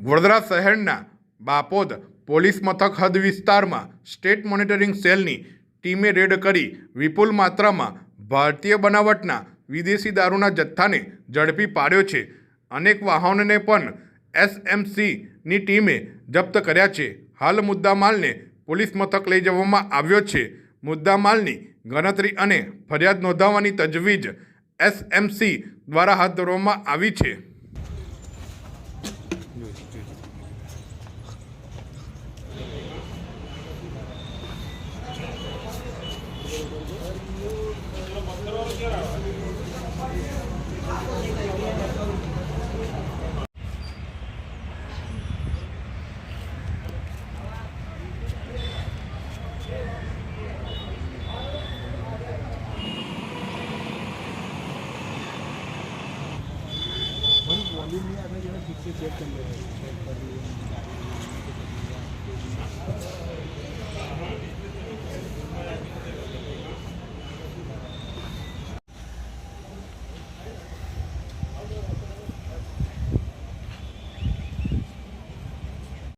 વડોદરા શહેરના બાપોદ પોલીસ મથક હદ વિસ્તારમાં સ્ટેટ મોનિટરિંગ સેલની ટીમે રેડ કરી વિપુલ માત્રામાં ભારતીય બનાવટના વિદેશી દારૂના જથ્થાને ઝડપી પાડ્યો છે. અનેક વાહનોને પણ એસએમસીની ટીમે જપ્ત કર્યા છે. હાલ મુદ્દામાલને પોલીસ મથક લઈ જવામાં આવ્યો છે. મુદ્દામાલની ગણતરી અને ફરિયાદ નોંધાવવાની તજવીજ એસએમસી દ્વારા હાથ ધરવામાં આવી છે. 对对，六，वॉल्यूम नहीं आता जो है ठीक से चेक कर ले चेक कर लिए